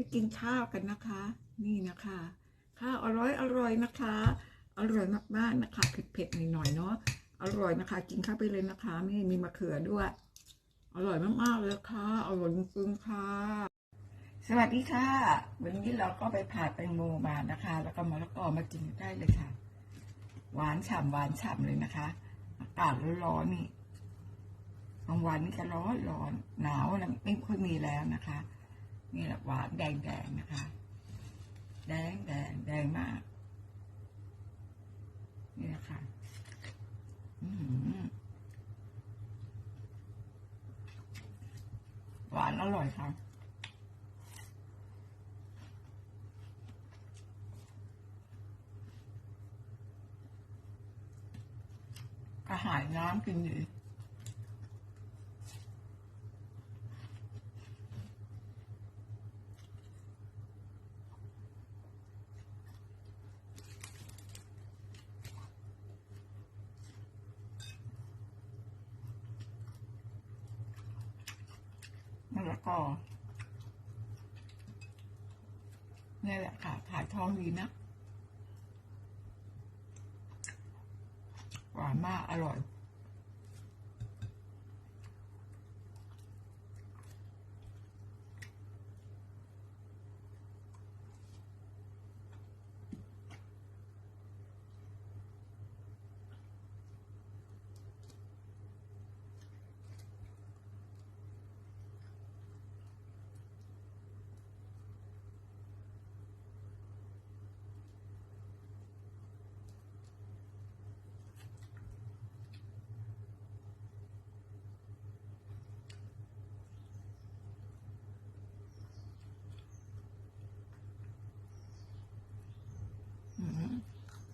ไม่กินข้าวกันนะคะ นี่นะคะ ข้าวอร่อยอร่อยนะคะ อร่อยมากๆนะคะเผ็ดๆหน่อยๆเนาะอร่อยนะคะ กินข้าวไปเลยนะคะนี่มีมะเขือด้วย อร่อยมากๆเลยค่ะอร่อยจริงๆค่ะ สวัสดีค่ะ วันนี้เราก็ไปผ่าแตงโมมานะคะ แล้วก็มะละกอมากินได้เลยค่ะ หวานฉ่ำหวานฉ่ำเลยนะคะอากาศร้อนๆนี่บางวันนี่ก็ร้อนร้อนหนาวไม่ค่อยมีแล้วนะคะ นี่แหละหวานแดงแดงๆนะคะ แดงแดงแดงมาก นี่นะคะอื้อหืหวานอร่อยค่ะกระหายน้ำกินดี อนี่แหละค่ะถ่ายทองดีนะ หวานมาก อร่อย อืม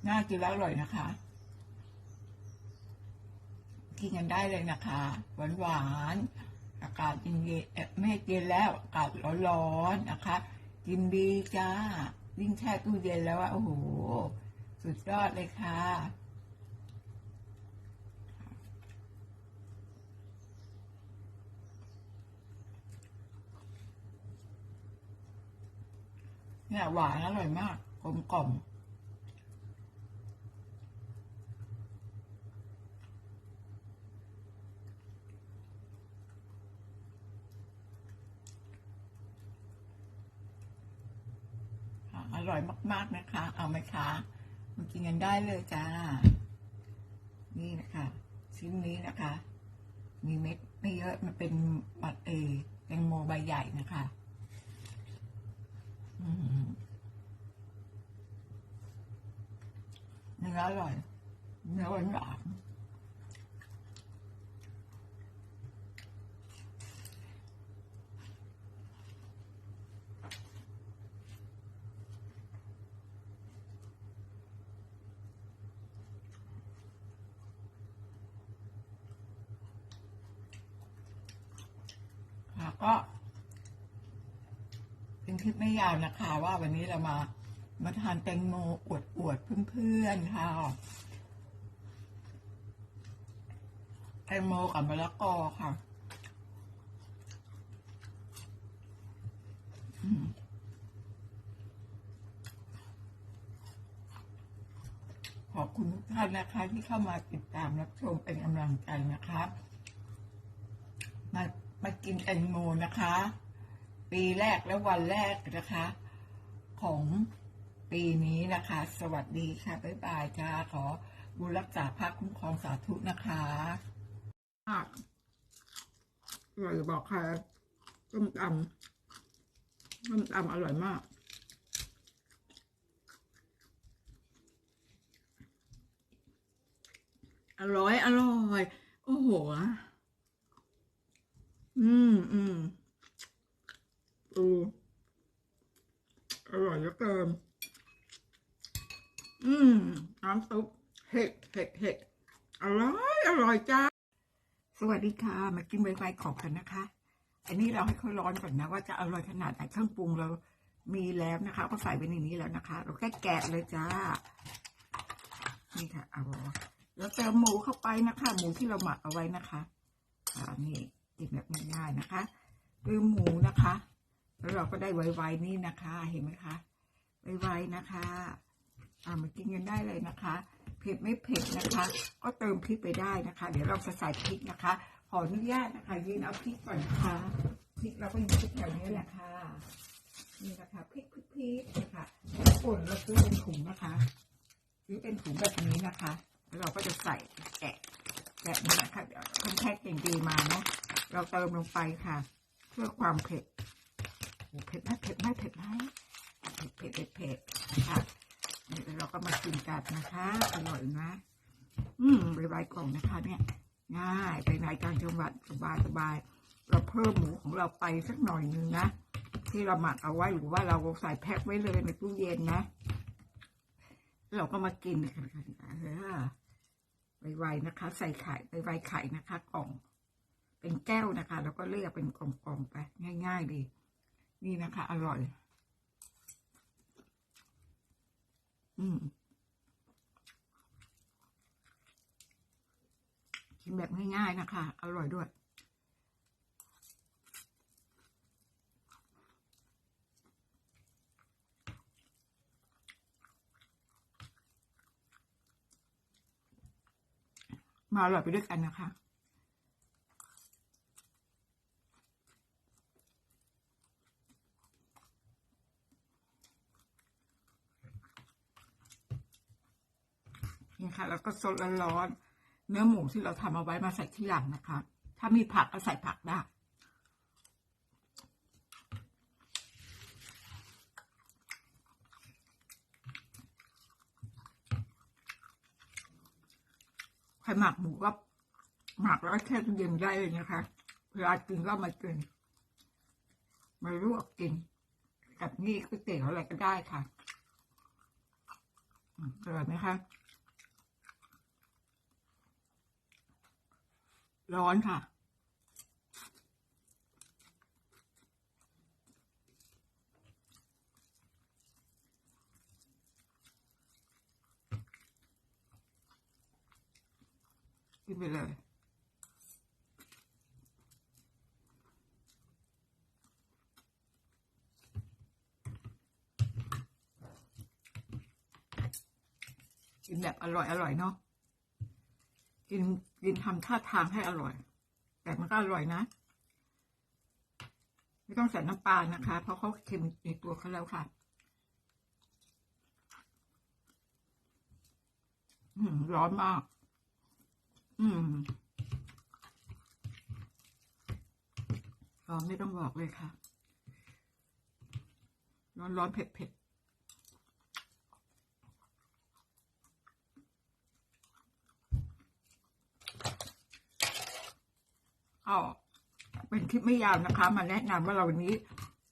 น่ากินแล้วอร่อยนะคะ กินกันได้เลยนะคะ หวานหวานอากาศเย็นเย็นเอ๊ะไม่เย็นแล้วอากาศร้อนๆนะคะ กินดีจ้ายิ่งแช่ตู้เย็นแล้วอะโอ้โห สุดยอดเลยค่ะเนี่ยหวานอร่อยมากกลมกล่อม อร่อยมาก ๆนะคะ เอาไหมคะมากินกันได้เลยจ้า นี่นะคะ ชิ้นนี้นะคะ มีเม็ดไม่เยอะมันเป็นบัตรเอแตงโมใบใหญ่นะคะอืมเนื้ออร่อยเนื้อหวาน ค่ะ ก็ เป็นคลิปไม่ยาวนะคะ ว่าวันนี้เรามามาทานแตงโมอวดอวดๆเพื่อนๆค่ะแตงโมกับมะละกอค่ะขอบคุณทุกท่านนะคะที่เข้ามาติดตามรับชมเป็นกำลังใจนะคะมา มากินแตงโมนะคะ ปีแรกและวันแรกนะคะ ของปีนี้นะคะ สวัสดีค่ะ บ๊ายบายค่ะ ขอบุญรักษาภาคคุ้มครองสาธุนะคะมากอร่อยบอกค่ะต้มตำต้มตำอร่อยมากอร่อย อร่อย โอ้โห อืมอืมอืออร่อยเหลือเกินอืมน้ำซุปเห็ดเห็ดเห็ดอร่อย อร่อยจ้า สวัสดีค่ะ มากินไวๆขอบกันนะคะ อันนี้เราให้เขาร้อนก่อนนะ ว่าจะอร่อยขนาดไหนเครื่องปรุงเรามีแล้วนะคะ ก็ใส่ไปในนี้แล้วนะคะ เราแค่แกะเลยจ้า นี่ค่ะ เอาแล้วเติมหมูเข้าไปนะคะ หมูที่เราหมักเอาไว้นะคะ อ่า นี่ กินแบบง่ายๆนะคะคือหมูนะคะ แล้วเราก็ได้ไวๆนี่นะคะ เห็นไหมคะไวๆนะคะ อ่ามากินกันได้เลยนะคะ เผ็ดไม่เผ็ดนะคะ ก็เติมพริกไปได้นะคะ เดี๋ยวเราจะใส่พริกนะคะ ขออนุญาตนะคะยืนเอาพริกก่อนนะคะพริกเราก็ยู่พริกแถวนี้แหละค่ะนี่นะคะพริกพริกพริกนะคะป่นเราซื้อเป็นถุงนะคะซื้อเป็นถุงแบบนี้นะคะ แล้วเราก็จะใส่แกะแกะนี่นะคะเดี๋ยวคนแพ็คอย่างดีมาเนาะ เราเติมลงไปค่ะ เพื่อความเผ็ดเผ็ดไหมเผ็ดไหมเผ็ดไหมเผ็ดเผ็ดเผ็ดค่ะนี่เราก็มากินกันนะคะอร่อยนะอืมใบใบกล่องนะคะ เนี่ย ง่ายไปไหนต่างจังหวัดสบายสบายเราเพิ่มหมูของเราไปสักหน่อยนึงนะที่เราหมักเอาไว้หรือว่าเราใส่แพ็คไว้เลยในตู้เย็นนะ เราก็มากินกันกันเออไวๆนะคะ ใส่ไข่ไวๆไข่นะคะกล่อง เป็นแก้วนะคะ แล้วก็เลือกเป็นกล่องๆไปง่าย ๆ ดี นี่นะคะ อร่อย อืมกินแบบง่าย ๆ นะคะ อร่อยด้วยมาอร่อยไปด้วยกันนะคะ นี่ค่ะ แล้วก็สดร้อนเนื้อหมูที่เราทำเอาไว้มาใส่ที่หลังนะคะ ถ้ามีผักก็ใส่ผักได้ใครหมักหมูก็หมักแล้วแช่เย็นได้เลยนะคะเวลากินก็มากินมาลวกกิน กับนี่ก๋วยเตี๋ยวอะไรก็ได้ค่ะอืมอร่อยไหมคะ ร้อนค่ะ กินไปเลยกินแบบอร่อยอร่อยเนาะ กินกินทำท่าทางให้อร่อย แต่มันก็อร่อยนะ ไม่ต้องใส่น้ำปลานะคะ เพราะเขาเค็มในตัวเขาแล้วค่ะร้อนมาก อืมร้อนไม่ต้องบอกเลยค่ะ ร้อนร้อนเผ็ดเผ็ด เอาเป็นคลิปไม่ยาวนะคะ มาแนะนำว่าเราวันนี้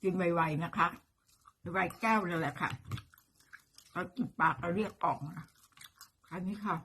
กินไวๆนะคะไวแก้วเลยแหละค่ะเรากินปากเราเรียกกล่องนะอันนี้ค่ะ